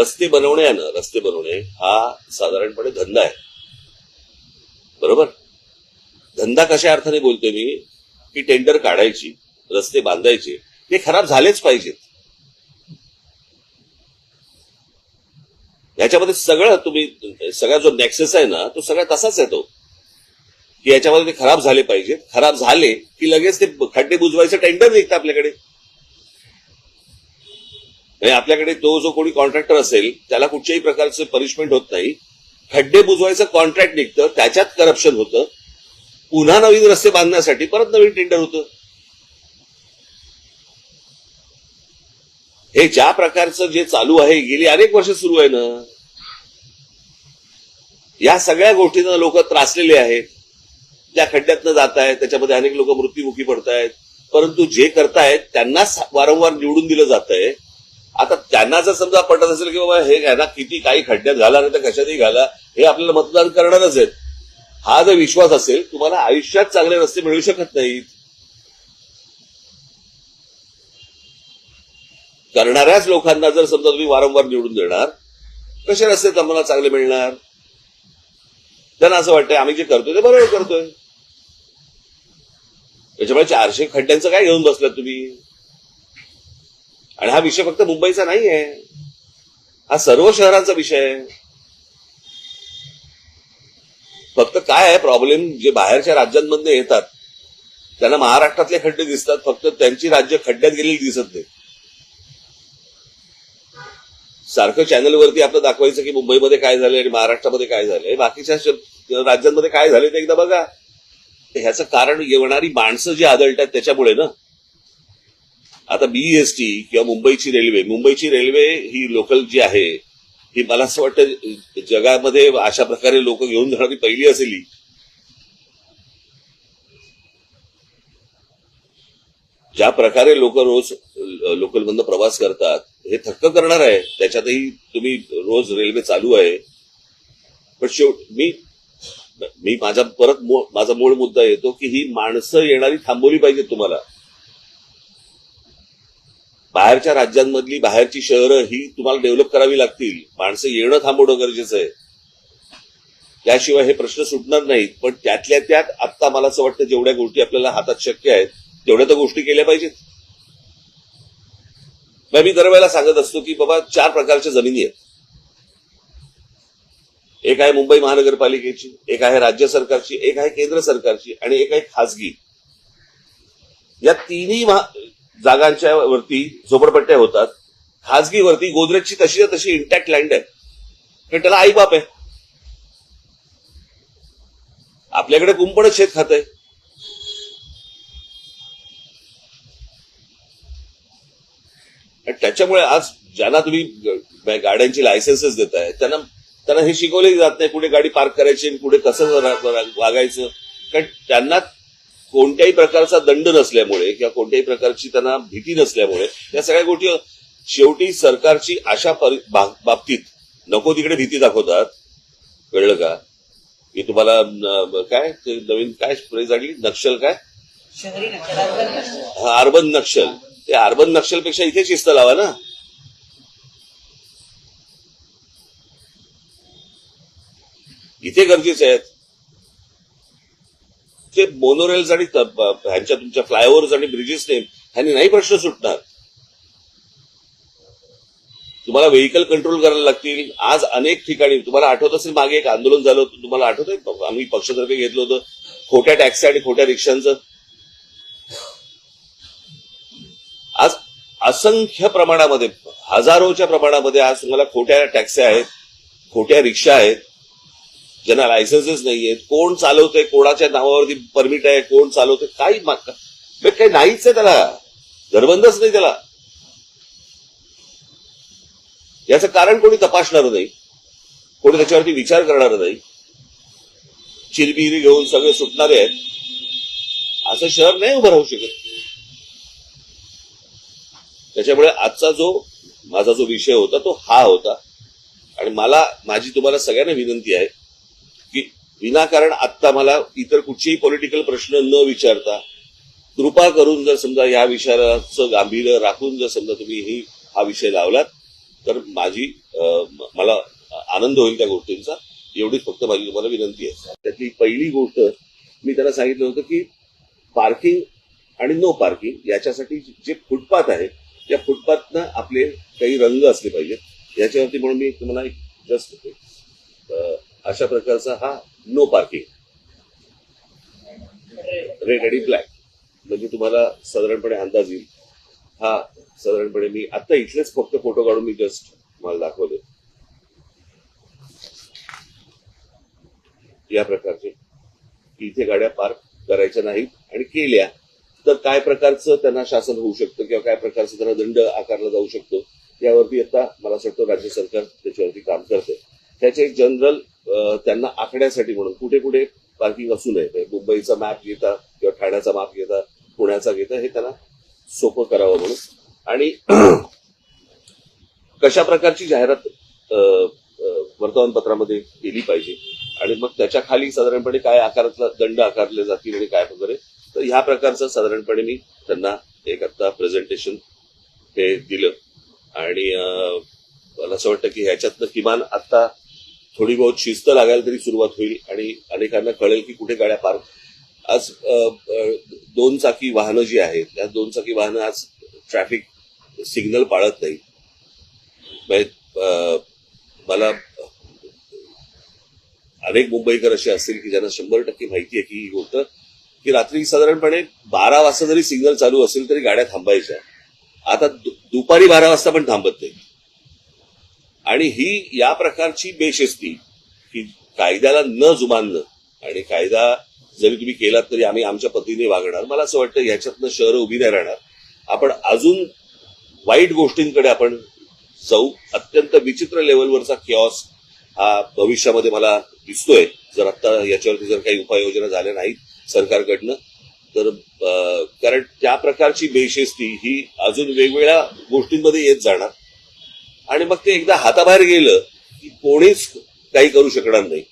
रस्ते बनवण्यानं रस्ते बनवणे हा साधारणपणे धंदा आहे. बरोबर? धंदा कशा अर्थाने बोलतोय मी? की टेंडर काढायची रस्ते बांधायचे ते खराब झालेच पाहिजेत. याच्यामध्ये सगळं तुम्ही सगळा जो नेक्सेस आहे ना तो सगळा तसाच येतो की याच्यामध्ये ते खराब झाले पाहिजेत. खराब झाले की लगेच ते खड्डे बुजवायचं टेंडर निघतं आपल्याकडे. म्हणजे आपल्याकडे तो जो कोणी कॉन्ट्रॅक्टर असेल त्याला कुठच्याही प्रकारचं पनिशमेंट होत नाही. खड्डे बुजवायचं कॉन्ट्रॅक्ट निघतं त्याच्यात करप्शन होतं. पुन्हा नवीन रस्ते बांधण्यासाठी परत नवीन टेंडर होतं. हे ज्या प्रकारचं जे चालू आहे गेली अनेक वर्ष सुरू आहे ना या सगळ्या गोष्टींना लोक त्रासलेले आहेत. त्या खड्ड्यातनं जात आहेत त्याच्यामध्ये अनेक लोक मृत्युमुखी पडत आहेत परंतु जे करतायत त्यांनाच वारंवार निवडून दिलं जात आहे आता त्यांना जर समजा पटत असेल की बाबा हे घ्या ना किती काही खड्ड्यात घाला नाही तर कशातही घाला हे आपल्याला मतदान करणारच आहेत. हा जर विश्वास असेल तुम्हाला आयुष्यात चांगले रस्ते मिळू शकत नाहीत. करणाऱ्याच लोकांना जर समजा तुम्ही वारंवार निवडून देणार कसे रस्ते तुम्हाला चांगले मिळणार? त्यांना असं वाटतंय आम्ही जे करतोय ते बरोबर करतोय. त्याच्यामुळे चारशे खड्ड्यांचं काय घेऊन बसलात तुम्ही? आणि हा विषय फक्त मुंबईचा नाही आहे हा सर्व शहरांचा विषय आहे. फक्त काय आहे प्रॉब्लेम जे बाहेरच्या राज्यांमधनं येतात त्यांना महाराष्ट्रातले खड्डे दिसतात फक्त त्यांची राज्य खड्ड्यात गेलेली दिसत नाही. सारखं चॅनलवरती आपलं दाखवायचं की मुंबईमध्ये काय झालंय आणि महाराष्ट्रामध्ये काय झालंय. बाकीच्या राज्यांमध्ये काय झालंय ते एकदा बघा. ह्याचं कारण येणारी माणसं जी आदळतात त्याच्यामुळे ना. आता बीएसटी किंवा मुंबईची रेल्वे मुंबईची रेल्वे ही लोकल जी आहे ही मला असं वाटतं जगामध्ये अशा प्रकारे लोक घेऊन जाणारी पहिली असेल. ज्या प्रकारे लोक रोज लोकलमधनं प्रवास करतात हे थक्क करणार आहे त्याच्यातही तुम्ही रोज रेल्वे चालू आहे. पण शेवट मी मी माझा परत माझा मूळ मुद्दा येतो की ही माणसं येणारी थांबवली पाहिजे तुम्हाला. बाहेरच्या राज्यांमधली बाहेरची शहरं ही तुम्हाला डेव्हलप करावी लागतील. माणसं येणं थांबवणं गरजेचं आहे. त्याशिवाय हे प्रश्न सुटणार नाहीत पण त्यातल्या त्यात आता मला असं वाटतं जेवढ्या गोष्टी आपल्याला हातात शक्य आहेत तेवढ्या तर गोष्टी केल्या पाहिजेत. मग मी दरवेळेला सांगत असतो की बाबा चार प्रकारच्या जमिनी आहेत. एक आहे मुंबई महानगरपालिकेची एक आहे राज्य सरकारची एक आहे केंद्र सरकारची आणि एक आहे खासगी. या तिन्ही जागांच्या वरती झोपडपट्ट्या होतात. खाजगीवरती गोदरेजची तशी तशी इंटॅक्ट लँड आहे. कारण त्याला आईबाप आहे. आपल्याकडे कुंपणच शेत खात आहे. त्याच्यामुळे आज ज्यांना तुम्ही गाड्यांची लायसन्सेस देताय त्यांना त्यांना हे शिकवले जात नाही कुठे गाडी पार्क करायची आणि कुठे कसं वागायचं. कारण त्यांना कोणत्याही प्रकारचा दंड नसल्यामुळे किंवा कोणत्याही प्रकारची त्यांना भीती नसल्यामुळे या सगळ्या गोष्टी शेवटी सरकारची अशा बाबतीत नको तिकडे भीती दाखवतात. कळलं का? की तुम्हाला काय? ते नवीन काय फ्रेज आणली? नक्षल काय? हा, अर्बन नक्षल. ते अर्बन नक्षलपेक्षा इथे शिस्त लावा ना. इथे गरजेचे आहेत. ते मोनोरेल्स आणि ह्यांच्या तुमच्या फ्लायओव्हर्स आणि ब्रिजेसने ह्यांनी नाही प्रश्न सुटणार. तुम्हाला व्हेकल कंट्रोल करायला लागतील. आज अनेक ठिकाणी तुम्हाला आठवत असेल मागे एक आंदोलन झालं होतं तुम्हाला आहे? आम्ही पक्षतर्फे घेतलं होतं खोट्या टॅक्सी आणि खोट्या रिक्षांचं. आज असंख्य प्रमाणामध्ये हजारोच्या प्रमाणामध्ये आज तुम्हाला खोट्या टॅक्सी आहेत खोट्या रिक्षा आहेत. ज्यांना लायसन्सच नाहीयेत कोण चालवतंय कोणाच्या नावावरती परमिट आहे कोण चालवतंय काही म्हणजे काही नाहीच आहे त्याला. धरबंदच नाही त्याला. याचं कारण कोणी तपासणार नाही. कोणी त्याच्यावरती विचार करणार नाही. चिरबिरी घेऊन सगळे सुटणारे आहेत. असं शहर नाही उभं राहू शकत. त्याच्यामुळे आजचा जो माझा जो विषय होता तो हा होता. आणि मला माझी तुम्हाला सगळ्यांना विनंती आहे विनाकारण आत्ता मला इतर कुठचेही पॉलिटिकल प्रश्न न विचारता कृपा करून जर समजा या विषयाचं गांभीर्य राखून जर समजा तुम्ही ही हा विषय लावलात तर माझी मला आनंद होईल त्या गोष्टींचा. एवढीच फक्त माझी तुम्हाला विनंती आहे. त्यातली पहिली गोष्ट मी त्याला सांगितलं होतं की पार्किंग आणि नो पार्किंग याच्यासाठी जे फुटपाथ आहे त्या फुटपाथनं आपले काही रंग असले पाहिजेत. याच्यावरती म्हणून मी तुम्हाला एक जस्ट अशा प्रकारचा हा नो पार्किंग रेड आणि ब्लॅक म्हणजे तुम्हाला साधारणपणे अंदाज येईल. हा साधारणपणे मी आता इथलेच फक्त फोटो काढून मी जस्ट मला दाखवले या प्रकारचे. इथे गाड्या पार्क करायच्या नाहीत आणि केल्या तर काय प्रकारचं त्यांना शासन होऊ शकतं किंवा काय प्रकारचं त्यांना दंड आकारला जाऊ शकतो यावरती आता मला असं वाटतं राज्य सरकार त्याच्यावरती काम करते त्याचे एक जनरल त्यांना आखण्यासाठी म्हणून. कुठे कुठे पार्किंग असू नये. म्हणजे मुंबईचा मॅप घेता किंवा ठाण्याचा मॅप घेता पुण्याचा घेता हे त्यांना सोपं करावं म्हणून. आणि कशा प्रकारची जाहिरात वर्तमानपत्रामध्ये केली पाहिजे? आणि मग त्याच्याखाली साधारणपणे काय आकारातला दंड आकारले जातील आणि काय वगैरे? तर ह्या प्रकारचं साधारणपणे मी त्यांना एक आता प्रेझेंटेशन हे दिलं. आणि मला असं वाटतं की ह्याच्यातनं किमान आता थोडी बहुत शिस्त लागायला तरी सुरुवात होईल आणि अनेकांना कळेल की कुठे गाड्या पार्क आज दोन चाकी वाहनं जी आहेत त्या दोन चाकी वाहनं आज ट्रॅफिक सिग्नल पाळत नाही म्हणजे, मला अनेक मुंबईकर असे असतील की ज्यांना शंभर टक्के माहिती आहे की ही गोष्ट की रात्री साधारणपणे बारा वाजता जरी सिग्नल चालू असेल तरी गाड्या थांबायच्या. आता दु- दुपारी बारा वाजता पण थांबत नाही आणि ही या प्रकारची बेशिस्ती की कायद्याला न जुमानणं आणि कायदा जरी तुम्ही केलात तरी आम्ही आमच्या पतीने वागणार. मला असं वाटतं याच्यातनं शहरं उभी नाही राहणार. आपण अजून वाईट गोष्टींकडे आपण जाऊ. अत्यंत विचित्र लेवलवरचा किऑस हा भविष्यामध्ये मला दिसतोय. जर आता याच्यावरती जर काही उपाययोजना झाल्या नाहीत सरकारकडनं तर कारण त्या प्रकारची बेशिस्ती ही अजून वेगवेगळ्या गोष्टींमध्ये येत जाणार. आणि मग ते एकदा हाताबाहेर गेलं की कोणीच काही करू शकणार नाही.